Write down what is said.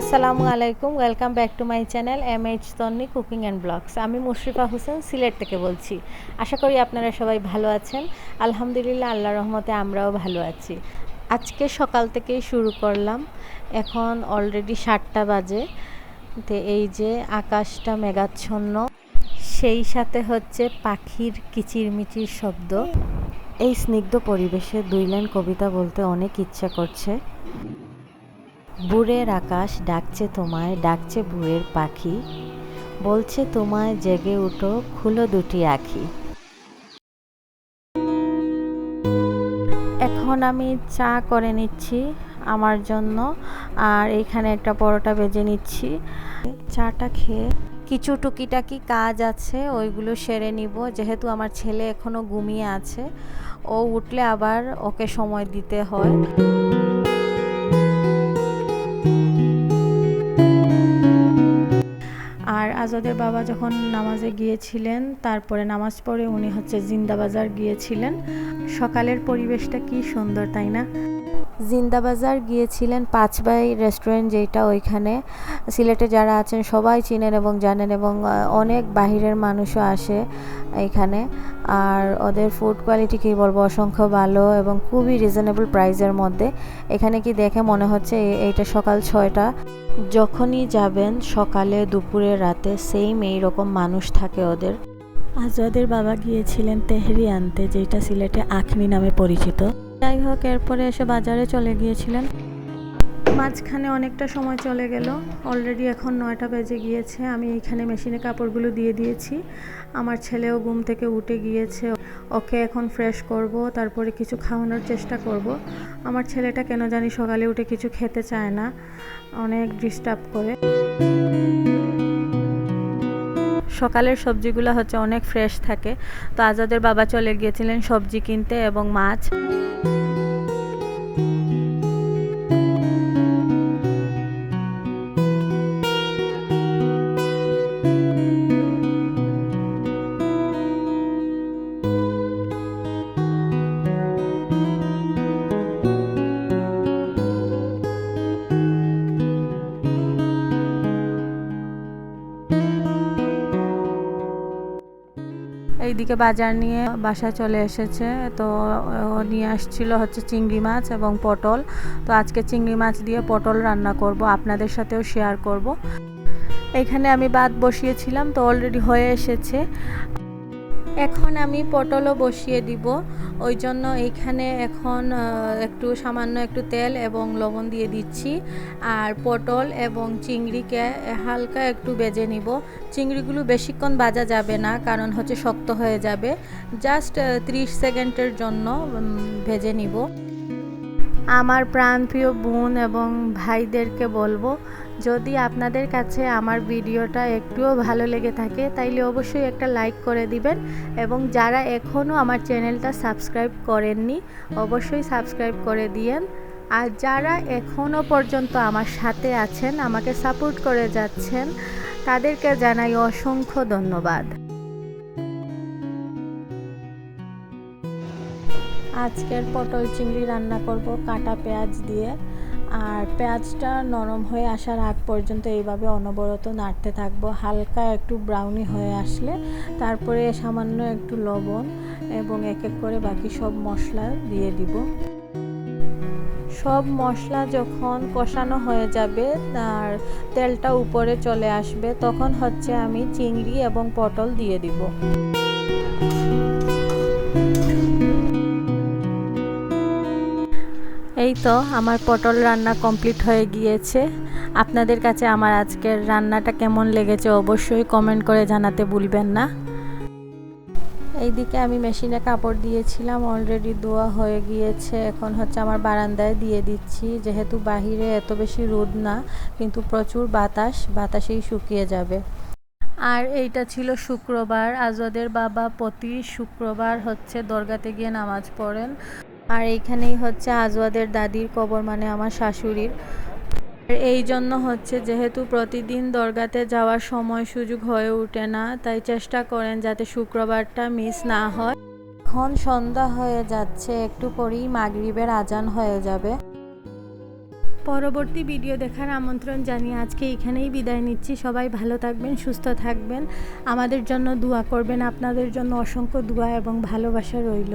আসসালামু আলাইকুম welcome back to my channel M H Tonni cooking and blogs আমি মুশরিফা হোসেন, সিলেট থেকে বলছি। আশা করি আপনারা সবাই ভালো আছেন। আলহামদুলিল্লাহ আল্লাহ রহমতে আমরাও ভালো আছি। আজকে সকাল থেকেই শুরু করলাম। এখন অলরেডি সাতটা বাজে। তো এই যে আকাশটা মেঘাচ্ছন্ন, সেই সাথে হচ্ছে পাখির কিচিরমিচির শব্দ। এই স্নিগ্ধ পরিবেশে দুই লাইন কবিতা বলতে অনেক ইচ্ছা করছে। বুড়ের আকাশ ডাকছে তোমায়, ডাকছে বুড়ের পাখি। বলছে তোমায়, জেগে উঠো, খুলো দুটি আখি। এখন আমি চা করে নিচ্ছি আমার জন্য, আর এখানে একটা পরোটা বেজে নিচ্ছি। চাটা খেয়ে কিছু টুকিটাকি কাজ আছে, ওইগুলো সেরে নিব। যেহেতু আমার ছেলে এখনও ঘুমিয়ে আছে, ও উঠলে আবার ওকে সময় দিতে হয়। আজাদের বাবা যখন নামাজে গিয়েছিলেন, তারপরে নামাজ পড়ে উনি হচ্ছে জিন্দাবাজার গিয়েছিলেন। সকালের পরিবেশটা কি সুন্দর, তাই না? জিন্দাবাজার গিয়েছিলেন পাঁচবাই রেস্টুরেন্ট, যেটা ওইখানে। সিলেটে যারা আছেন সবাই চিনেন এবং জানেন এবং অনেক বাহিরের মানুষও আসে এখানে। আর ওদের ফুড কোয়ালিটি কী বলব, অসংখ্য ভালো এবং খুবই রিজনেবল প্রাইসের মধ্যে। এখানে কি দেখে মনে হচ্ছে এইটা সকাল ছয়টা? যখনই যাবেন সকালে দুপুরে রাতে সেম এইরকম মানুষ থাকে ওদের। আজাদের বাবা গিয়েছিলেন তেহরি আনতে যেটা সিলেটে আখনি নামে পরিচিত। যাই হোক, এরপরে এসে বাজারে চলে গিয়েছিলেন। মাঝখানে অনেকটা সময় চলে গেল। অলরেডি এখন নয়টা বেজে গিয়েছে। আমি এইখানে মেশিনে কাপড়গুলো দিয়ে দিয়েছি। আমার ছেলেও ঘুম থেকে উঠে গিয়েছে। ওকে এখন ফ্রেশ করব, তারপরে কিছু খাওয়ানোর চেষ্টা করব। আমার ছেলেটা কেন জানি সকালে উঠে কিছু খেতে চায় না। অনেক ডিস্টার্ব করে। সকালের সবজিগুলো হচ্ছে অনেক ফ্রেশ থাকে। তো আজাদের বাবা চলে গিয়েছিলেন সবজি কিনতে এবং মাছ। এইদিকে বাজার নিয়ে বাসায় চলে এসেছে। তো নিয়ে আসছিল হচ্ছে চিংড়ি মাছ এবং পটল। তো আজকে চিংড়ি মাছ দিয়ে পটল রান্না করব, আপনাদের সাথেও শেয়ার করব। এখানে আমি বাদ বসিয়েছিলাম, তো অলরেডি হয়ে এসেছে। এখন আমি পটলও বসিয়ে দিব। ওই জন্য এইখানে এখন একটু সামান্য একটু তেল এবং লবণ দিয়ে দিচ্ছি। আর পটল এবং চিংড়িকে হালকা একটু বেজে নিব। চিংড়িগুলো বেশিক্ষণ বাজা যাবে না, কারণ হচ্ছে শক্ত হয়ে যাবে। জাস্ট ত্রিশ সেকেন্ডের জন্য ভেজে নিব। আমার প্রাণপ্রিয় বোন এবং ভাইদেরকে বলব যদি আপনাদের কাছে আমার ভিডিওটা একটুও ভালো লেগে থাকে, তাইলে অবশ্যই একটা লাইক করে দিবেন এবং যারা এখনও আমার চ্যানেলটা সাবস্ক্রাইব করেননি, অবশ্যই সাবস্ক্রাইব করে দিয়েন। আর যারা এখনও পর্যন্ত আমার সাথে আছেন, আমাকে সাপোর্ট করে যাচ্ছেন, তাদেরকে জানাই অসংখ্য ধন্যবাদ। আজকের পটল চিংড়ি রান্না করব কাটা পেঁয়াজ দিয়ে। আর পেঁয়াজটা নরম হয়ে আসার আগ পর্যন্ত এইভাবে অনবরত নাড়তে থাকব। হালকা একটু ব্রাউনি হয়ে আসলে তারপরে সামান্য একটু লবণ এবং এক এক করে বাকি সব মশলা দিয়ে দিব। সব মশলা যখন কষানো হয়ে যাবে আর তেলটা উপরে চলে আসবে, তখন হচ্ছে আমি চিংড়ি এবং পটল দিয়ে দিব। এই তো আমার পটল রান্না কমপ্লিট হয়ে গিয়েছে। আপনাদের কাছে আমার আজকের রান্নাটা কেমন লেগেছে অবশ্যই কমেন্ট করে জানাতে ভুলবেন না। এইদিকে আমি মেশিনে কাপড় দিয়েছিলাম অলরেডি ধোয়া হয়ে গিয়েছে। এখন হচ্ছে আমার বারান্দায় দিয়ে দিচ্ছি। যেহেতু বাহিরে এত বেশি রোদ না, কিন্তু প্রচুর বাতাস, বাতাসেই শুকিয়ে যাবে। আর এইটা ছিল শুক্রবার। আজাদের বাবা প্রতি শুক্রবার হচ্ছে দরগাতে গিয়ে নামাজ পড়েন। আর এইখানেই হচ্ছে আজওয়াদের দাদির কবর মানে আমার শাশুড়ির। এই জন্য হচ্ছে যেহেতু প্রতিদিন দরগাতে যাওয়ার সময় সুযোগ হয়ে ওঠে না, তাই চেষ্টা করেন যাতে শুক্রবারটা মিস না হয়। এখন সন্ধ্যা হয়ে যাচ্ছে, একটু পরেই মাগরিবের আজান হয়ে যাবে। পরবর্তী ভিডিও দেখার আমন্ত্রণ জানিয়ে আজকে এখানেই বিদায় নিচ্ছি। সবাই ভালো থাকবেন, সুস্থ থাকবেন। আমাদের জন্য দোয়া করবেন। আপনাদের জন্য অসংখ্য দোয়া এবং ভালোবাসা রইল।